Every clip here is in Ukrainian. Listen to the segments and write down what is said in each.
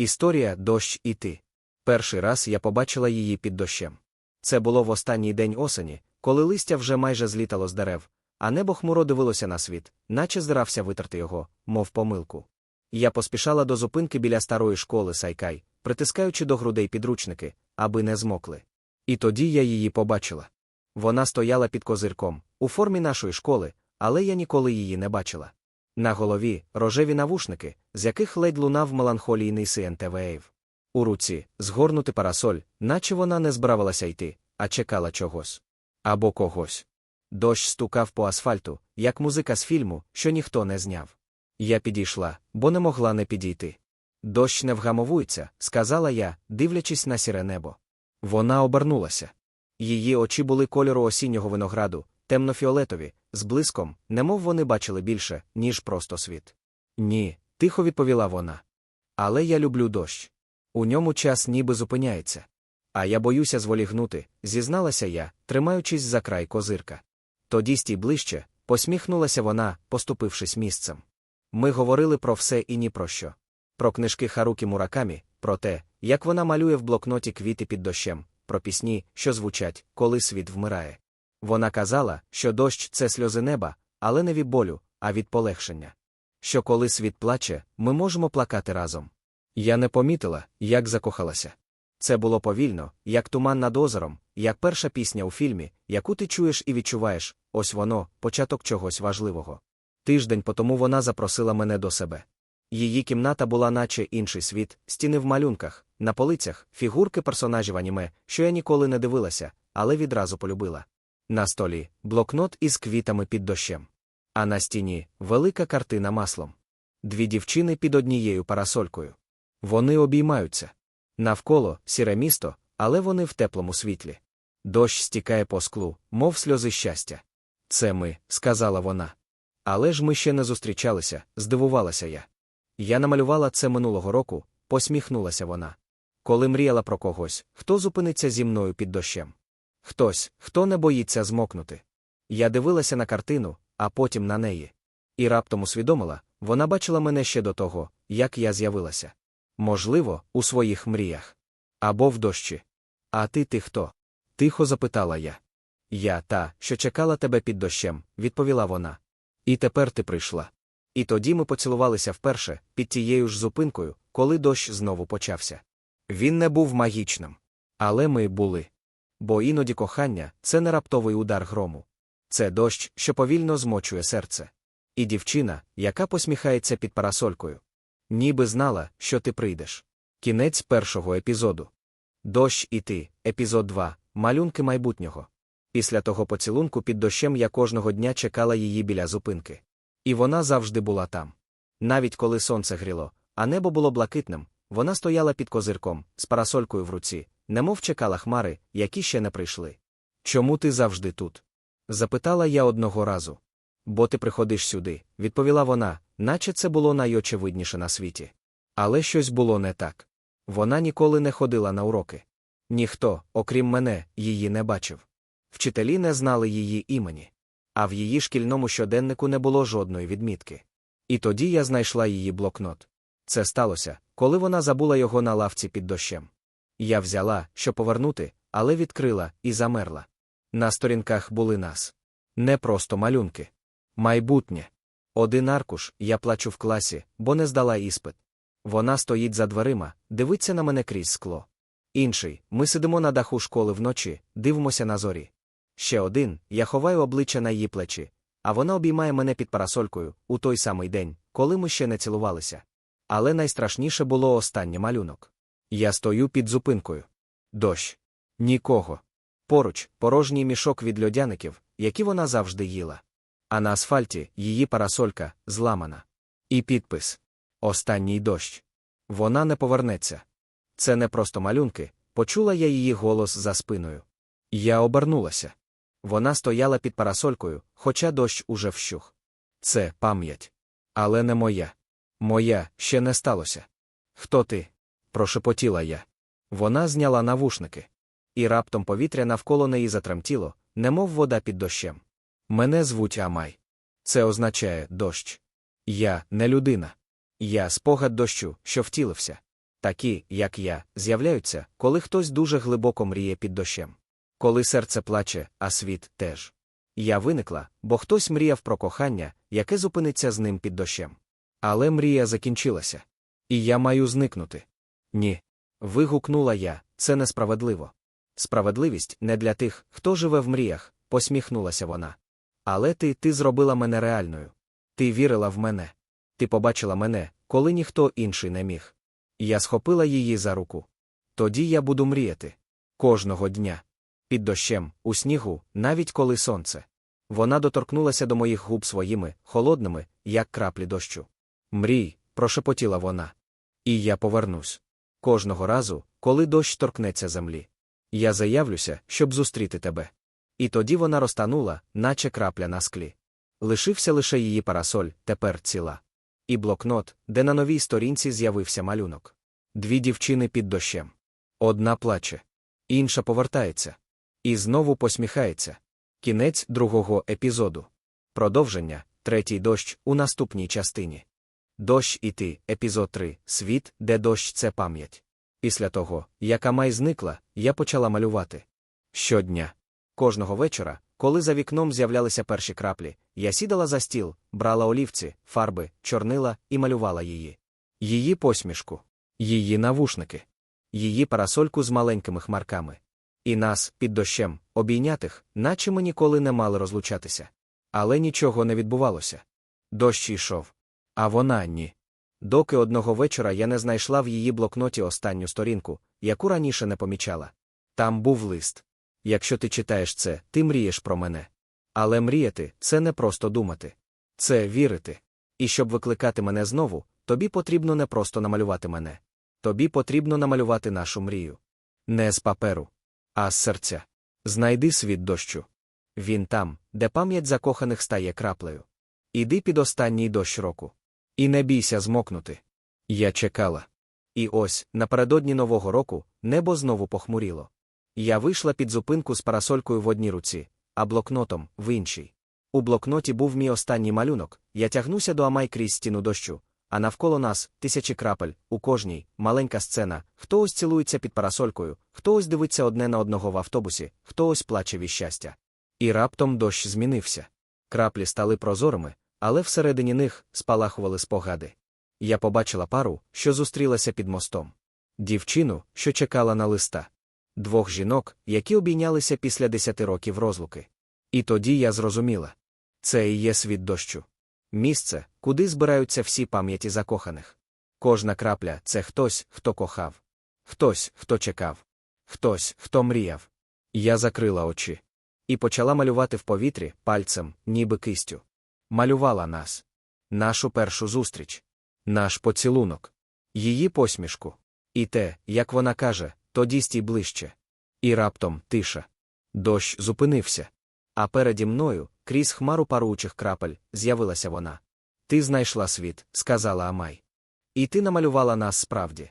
Історія дощ і ти. Перший раз я побачила її під дощем. Це було в останній день осені, коли листя вже майже злітало з дерев, а небо хмуро дивилося на світ, наче здирався витерти його, мов помилку. Я поспішала до зупинки біля старої школи Сайкай, притискаючи до грудей підручники, аби не змокли. І тоді я її побачила. Вона стояла під козирком, у формі нашої школи, але я ніколи її не бачила. На голові рожеві навушники, з яких ледь лунав меланхолійний СНТВЕЙВ. У руці згорнути парасоль, наче вона не збиравалася йти, а чекала чогось. Або когось. Дощ стукав по асфальту, як музика з фільму, що ніхто не зняв. Я підійшла, бо не могла не підійти. Дощ не вгамовується, сказала я, дивлячись на сіре небо. Вона обернулася. Її очі були кольору осіннього винограду, темнофіолетові, з блиском, немов вони бачили більше, ніж просто світ. Ні, тихо відповіла вона. Але я люблю дощ. У ньому час ніби зупиняється. А я боюся зволігнути, зізналася я, тримаючись за край козирка. Тоді стій ближче, посміхнулася вона, поступившись місцем. Ми говорили про все і ні про що. Про книжки Харукі Муракамі, про те, як вона малює в блокноті квіти під дощем, про пісні, що звучать, коли світ вмирає. Вона казала, що дощ це сльози неба, але не від болю, а від полегшення. Що коли світ плаче, ми можемо плакати разом. Я не помітила, як закохалася. Це було повільно, як туман над озером, як перша пісня у фільмі, яку ти чуєш і відчуваєш, ось воно, початок чогось важливого. Тиждень потому вона запросила мене до себе. Її кімната була, наче інший світ, стіни в малюнках, на полицях, фігурки персонажів аніме, що я ніколи не дивилася, але відразу полюбила. На столі блокнот із квітами під дощем. А на стіні велика картина маслом. Дві дівчини під однією парасолькою. Вони обіймаються. Навколо сіре місто, але вони в теплому світлі. Дощ стікає по склу, мов сльози щастя. Це ми, сказала вона. Але ж ми ще не зустрічалися, здивувалася я. Я намалювала це минулого року, посміхнулася вона. Коли мріяла про когось, хто зупиниться зі мною під дощем. Хтось, хто не боїться змокнути. Я дивилася на картину, а потім на неї. І раптом усвідомила, вона бачила мене ще до того, як я з'явилася. Можливо, у своїх мріях. Або в дощі. А ти ти хто? Тихо запитала я. Я та, що чекала тебе під дощем, відповіла вона. І тепер ти прийшла. І тоді ми поцілувалися вперше, під тією ж зупинкою, коли дощ знову почався. Він не був магічним. Але ми були. Бо іноді кохання це не раптовий удар грому. Це дощ, що повільно змочує серце. І дівчина, яка посміхається під парасолькою. Ніби знала, що ти прийдеш. Кінець першого епізоду. Дощ і ти, епізод 2. Малюнки майбутнього. Після того поцілунку під дощем я кожного дня чекала її біля зупинки. І вона завжди була там. Навіть коли сонце гріло, а небо було блакитним, вона стояла під козирком, з парасолькою в руці, немов чекала хмари, які ще не прийшли. Чому ти завжди тут? запитала я одного разу. Бо ти приходиш сюди, відповіла вона, наче це було найочевидніше на світі. Але щось було не так. Вона ніколи не ходила на уроки. Ніхто, окрім мене, її не бачив. Вчителі не знали її імені. А в її шкільному щоденнику не було жодної відмітки. І тоді я знайшла її блокнот. Це сталося, коли вона забула його на лавці під дощем. Я взяла, щоб повернути, але відкрила і замерла. На сторінках були нас. Не просто малюнки. Майбутнє. Один аркуш, я плачу в класі, бо не здала іспит. Вона стоїть за дверима, дивиться на мене крізь скло. Інший, ми сидимо на даху школи вночі, дивимося на зорі. Ще один, я ховаю обличчя на її плечі, а вона обіймає мене під парасолькою у той самий день, коли ми ще не цілувалися. Але найстрашніше було останнє малюнок. Я стою під зупинкою. Дощ. Нікого. Поруч порожній мішок від льодяників, які вона завжди їла. А на асфальті її парасолька зламана. І підпис Останній дощ. Вона не повернеться. Це не просто малюнки, почула я її голос за спиною. Я обернулася. Вона стояла під парасолькою, хоча дощ уже вщух. Це пам'ять. Але не моя. Моя ще не сталося. Хто ти? Прошепотіла я. Вона зняла навушники. І раптом повітря навколо неї затремтіло, немов вода під дощем. Мене звуть Амай. Це означає дощ. Я не людина. Я спогад дощу, що втілився. Такі, як я, з'являються, коли хтось дуже глибоко мріє під дощем. Коли серце плаче, а світ теж. Я виникла, бо хтось мріяв про кохання, яке зупиниться з ним під дощем. Але мрія закінчилася. І я маю зникнути. Ні. Вигукнула я, це несправедливо. Справедливість не для тих, хто живе в мріях, посміхнулася вона. Але ти, ти зробила мене реальною. Ти вірила в мене. Ти побачила мене, коли ніхто інший не міг. Я схопила її за руку. Тоді я буду мріяти. Кожного дня. Під дощем, у снігу, навіть коли сонце. Вона доторкнулася до моїх губ своїми, холодними, як краплі дощу. Мрій, прошепотіла вона. І я повернусь. Кожного разу, коли дощ торкнеться землі. Я заявлюся, щоб зустріти тебе. І тоді вона розтанула, наче крапля на склі. Лишився лише її парасоль, тепер ціла. І блокнот, де на новій сторінці з'явився малюнок. Дві дівчини під дощем. Одна плаче, інша повертається. І знову посміхається. Кінець другого епізоду. Продовження, третій дощ у наступній частині. Дощ і ти, епізод 3, світ, де дощ це пам'ять. Після того, як Амай зникла, я почала малювати. Щодня. Кожного вечора, коли за вікном з'являлися перші краплі, я сідала за стіл, брала олівці, фарби, чорнила і малювала її. Її посмішку, її навушники, її парасольку з маленькими хмарками. І нас, під дощем, обійнятих, наче ми ніколи не мали розлучатися. Але нічого не відбувалося. Дощ йшов. А вона ні. Доки одного вечора я не знайшла в її блокноті останню сторінку, яку раніше не помічала. Там був лист. Якщо ти читаєш це, ти мрієш про мене. Але мріяти це не просто думати. Це вірити. І щоб викликати мене знову, тобі потрібно не просто намалювати мене. Тобі потрібно намалювати нашу мрію. Не з паперу, а з серця. Знайди світ дощу. Він там, де пам'ять закоханих стає краплею. Іди під останній дощ року. І не бійся змокнути. Я чекала. І ось, напередодні Нового року, небо знову похмуріло. Я вийшла під зупинку з парасолькою в одній руці, а блокнотом в іншій. У блокноті був мій останній малюнок, я тягнуся до Амай крізь стіну дощу, а навколо нас тисячі крапель, у кожній маленька сцена, хто ось цілується під парасолькою, хто ось дивиться одне на одного в автобусі, хто ось плаче від щастя. І раптом дощ змінився. Краплі стали прозорими, але всередині них спалахували спогади. Я побачила пару, що зустрілася під мостом. Дівчину, що чекала на листа. Двох жінок, які обійнялися після десяти років розлуки. І тоді я зрозуміла це і є світ дощу. Місце, куди збираються всі пам'яті закоханих. Кожна крапля це хтось, хто кохав, хтось, хто чекав, хтось, хто мріяв. Я закрила очі і почала малювати в повітрі пальцем, ніби кистю. Малювала нас, нашу першу зустріч, наш поцілунок, її посмішку. І те, як вона каже, тоді стій ближче. І раптом тиша. Дощ зупинився. А переді мною, крізь хмару паручих крапель, з'явилася вона. Ти знайшла світ, сказала Амай. І ти намалювала нас справді.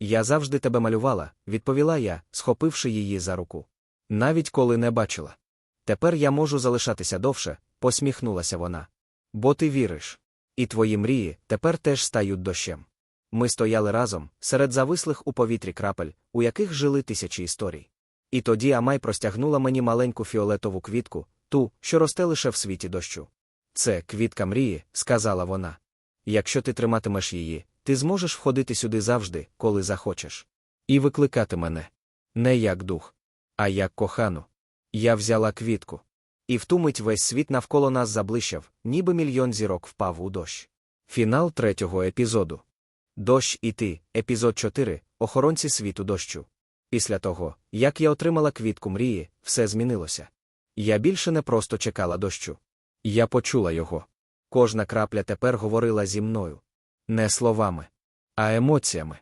Я завжди тебе малювала, відповіла я, схопивши її за руку. Навіть коли не бачила. Тепер я можу залишатися довше, посміхнулася вона. Бо ти віриш. І твої мрії тепер теж стають дощем. Ми стояли разом, серед завислих у повітрі крапель, у яких жили тисячі історій. І тоді Амай простягнула мені маленьку фіолетову квітку, ту, що росте лише в світі дощу. Це квітка мрії, сказала вона. Якщо ти триматимеш її, ти зможеш входити сюди завжди, коли захочеш. І викликати мене. Не як дух, а як кохану. Я взяла квітку. І в ту мить весь світ навколо нас заблищав, ніби мільйон зірок впав у дощ. Фінал третього епізоду. Дощ і ти, епізод 4, охоронці світу дощу. Після того, як я отримала квітку мрії, все змінилося. Я більше не просто чекала дощу. Я почула його. Кожна крапля тепер говорила зі мною. Не словами, а емоціями,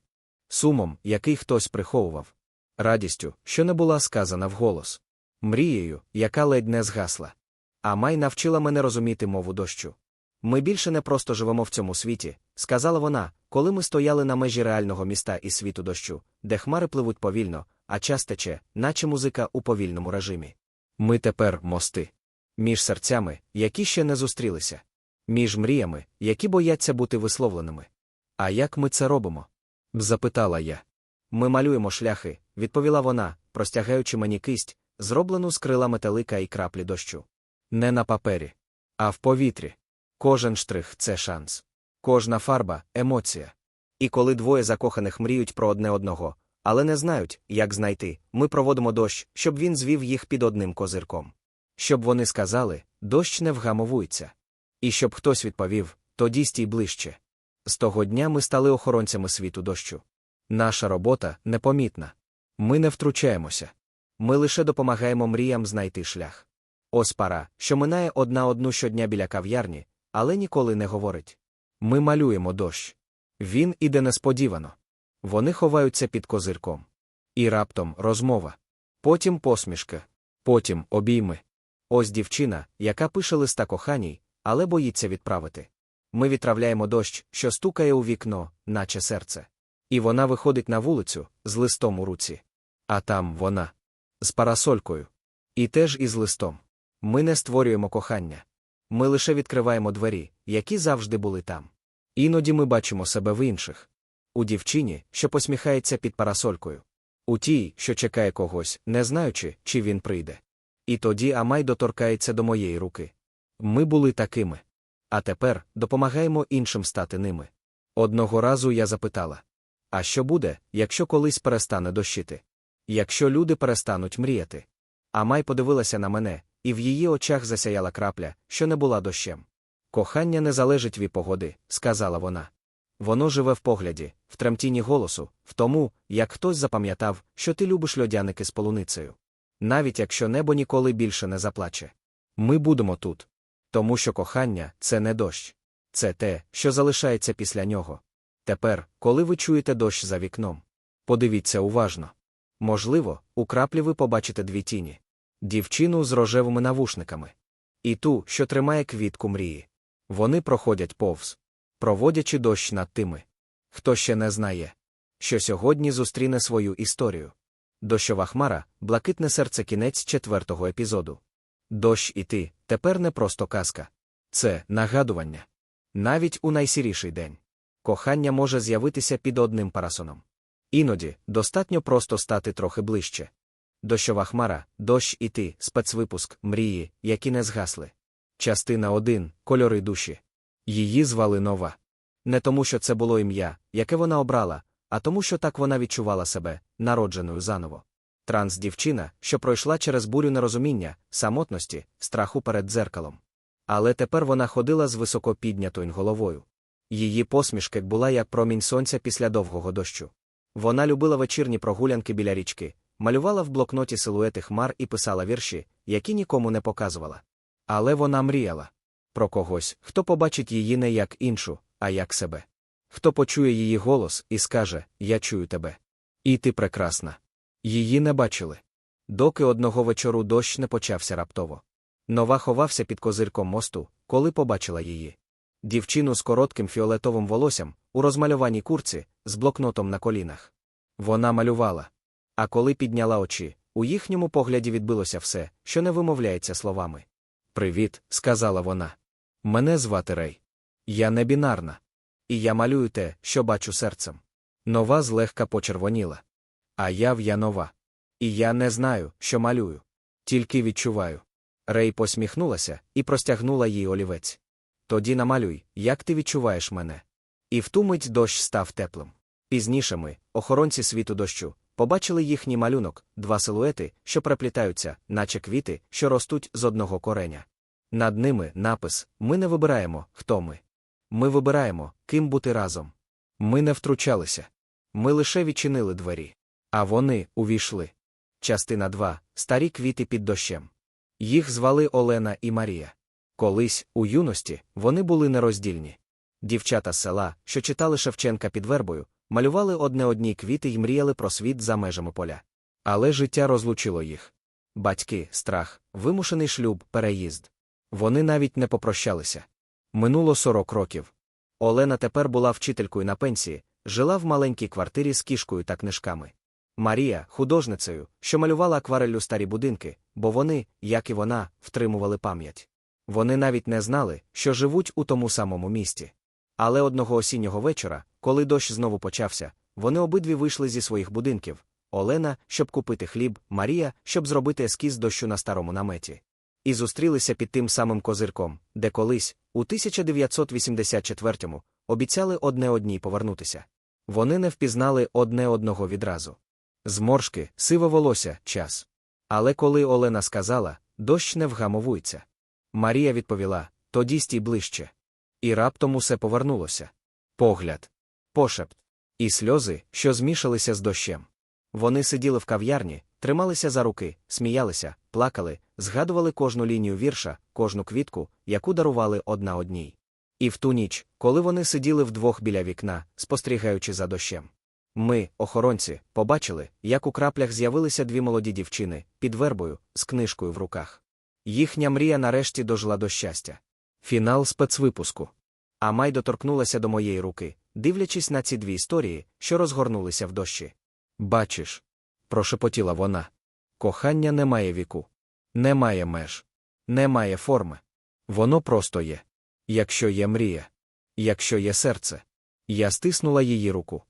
сумом, який хтось приховував, радістю, що не була сказана вголос, мрією, яка ледь не згасла. А май навчила мене розуміти мову дощу. Ми більше не просто живемо в цьому світі, сказала вона, коли ми стояли на межі реального міста і світу дощу, де хмари пливуть повільно, а час тече, наче музика у повільному режимі. Ми тепер мости. Між серцями, які ще не зустрілися, між мріями, які бояться бути висловленими. А як ми це робимо? запитала я. Ми малюємо шляхи, відповіла вона, простягаючи мені кисть, зроблену з крила метелика і краплі дощу. Не на папері, а в повітрі. Кожен штрих це шанс. Кожна фарба емоція. І коли двоє закоханих мріють про одне одного, але не знають, як знайти, ми проводимо дощ, щоб він звів їх під одним козирком. Щоб вони сказали, дощ не вгамовується. І щоб хтось відповів, тоді стій ближче. З того дня ми стали охоронцями світу дощу. Наша робота непомітна. Ми не втручаємося. Ми лише допомагаємо мріям знайти шлях. Ось пара, що минає одна одну щодня біля кав'ярні, але ніколи не говорить. Ми малюємо дощ. Він іде несподівано. Вони ховаються під козирком. І раптом розмова. Потім посмішка. Потім обійми. Ось дівчина, яка пише листа коханій, але боїться відправити. Ми відправляємо дощ, що стукає у вікно, наче серце. І вона виходить на вулицю з листом у руці. А там вона. З парасолькою. І теж із листом. Ми не створюємо кохання. Ми лише відкриваємо двері, які завжди були там. Іноді ми бачимо себе в інших. У дівчині, що посміхається під парасолькою. У тій, що чекає когось, не знаючи, чи він прийде. І тоді Амай доторкається до моєї руки. Ми були такими. А тепер допомагаємо іншим стати ними. Одного разу я запитала: А що буде, якщо колись перестане дощити? Якщо люди перестануть мріяти? Амай подивилася на мене, і в її очах засяяла крапля, що не була дощем. Кохання не залежить від погоди, сказала вона. Воно живе в погляді, в тремтінні голосу, в тому, як хтось запам'ятав, що ти любиш льодяники з полуницею. Навіть якщо небо ніколи більше не заплаче. Ми будемо тут. Тому що кохання це не дощ. Це те, що залишається після нього. Тепер, коли ви чуєте дощ за вікном, подивіться уважно. Можливо, у краплі ви побачите дві тіні дівчину з рожевими навушниками. І ту, що тримає квітку мрії. Вони проходять повз, проводячи дощ над тими. Хто ще не знає, що сьогодні зустріне свою історію. Дощова хмара, блакитне серце кінець четвертого епізоду. Дощ і ти тепер не просто казка. Це нагадування. Навіть у найсіріший день. Кохання може з'явитися під одним парасоном. Іноді достатньо просто стати трохи ближче. Дощова хмара, дощ і ти, спецвипуск, мрії, які не згасли. Частина 1. Кольори душі. Її звали нова. Не тому, що це було ім'я, яке вона обрала, а тому, що так вона відчувала себе, народженою заново. Транс-дівчина, що пройшла через бурю нерозуміння, самотності, страху перед дзеркалом. Але тепер вона ходила з високо піднятою головою. Її посмішка була як промінь сонця після довгого дощу. Вона любила вечірні прогулянки біля річки, малювала в блокноті силуети хмар і писала вірші, які нікому не показувала. Але вона мріяла про когось, хто побачить її не як іншу, а як себе. Хто почує її голос і скаже Я чую тебе. І ти прекрасна. Її не бачили. Доки одного вечору дощ не почався раптово. Нова ховався під козирком мосту, коли побачила її. Дівчину з коротким фіолетовим волоссям, у розмальованій курці, з блокнотом на колінах. Вона малювала. А коли підняла очі, у їхньому погляді відбилося все, що не вимовляється словами. Привіт, сказала вона. Мене звати Рей. Я не бінарна. І я малюю те, що бачу серцем. Нова злегка почервоніла. А я в я нова. І я не знаю, що малюю. Тільки відчуваю. Рей посміхнулася і простягнула їй олівець. Тоді намалюй, як ти відчуваєш мене. І в ту мить дощ став теплим. Пізніше ми, охоронці світу дощу, побачили їхній малюнок, два силуети, що переплітаються, наче квіти, що ростуть з одного кореня. Над ними напис Ми не вибираємо, хто ми. Ми вибираємо, ким бути разом. Ми не втручалися. Ми лише відчинили двері. А вони увійшли. Частина 2. Старі квіти під дощем. Їх звали Олена і Марія. Колись, у юності, вони були нероздільні. Дівчата з села, що читали Шевченка під вербою, малювали одне одні квіти й мріяли про світ за межами поля. Але життя розлучило їх. Батьки, страх, вимушений шлюб, переїзд. Вони навіть не попрощалися. Минуло сорок років. Олена тепер була вчителькою на пенсії, жила в маленькій квартирі з кішкою та книжками. Марія, художницею, що малювала аквареллю старі будинки, бо вони, як і вона, втримували пам'ять. Вони навіть не знали, що живуть у тому самому місті. Але одного осіннього вечора, коли дощ знову почався, вони обидві вийшли зі своїх будинків Олена, щоб купити хліб, Марія, щоб зробити ескіз дощу на старому наметі. І зустрілися під тим самим козирком, де колись, у 1984-му, обіцяли одне одній повернутися. Вони не впізнали одне одного відразу. Зморшки, сиве волосся, час. Але коли Олена сказала, дощ не вгамовується. Марія відповіла тоді стій ближче. І раптом усе повернулося. Погляд, пошепт, і сльози, що змішалися з дощем. Вони сиділи в кав'ярні, трималися за руки, сміялися, плакали, згадували кожну лінію вірша, кожну квітку, яку дарували одна одній. І в ту ніч, коли вони сиділи вдвох біля вікна, спостерігаючи за дощем. Ми, охоронці, побачили, як у краплях з'явилися дві молоді дівчини під вербою, з книжкою в руках. Їхня мрія нарешті дожила до щастя. Фінал спецвипуску. А Май доторкнулася до моєї руки, дивлячись на ці дві історії, що розгорнулися в дощі. Бачиш, прошепотіла вона. Кохання не має віку, не має меж, не має форми. Воно просто є. Якщо є мрія, якщо є серце. Я стиснула її руку.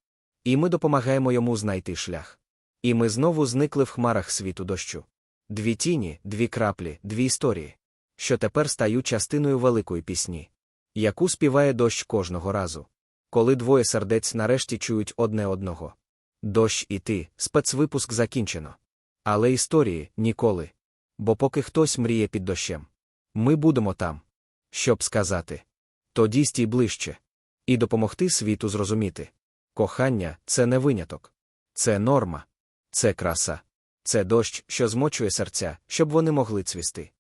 І ми допомагаємо йому знайти шлях. І ми знову зникли в хмарах світу дощу. Дві тіні, дві краплі, дві історії, що тепер стають частиною великої пісні, яку співає дощ кожного разу. Коли двоє сердець нарешті чують одне одного. Дощ і ти, спецвипуск закінчено. Але історії ніколи. Бо поки хтось мріє під дощем, ми будемо там. Щоб сказати. Тоді стій ближче. І допомогти світу зрозуміти. Кохання це не виняток. Це норма. Це краса. Це дощ, що змочує серця, щоб вони могли цвісти.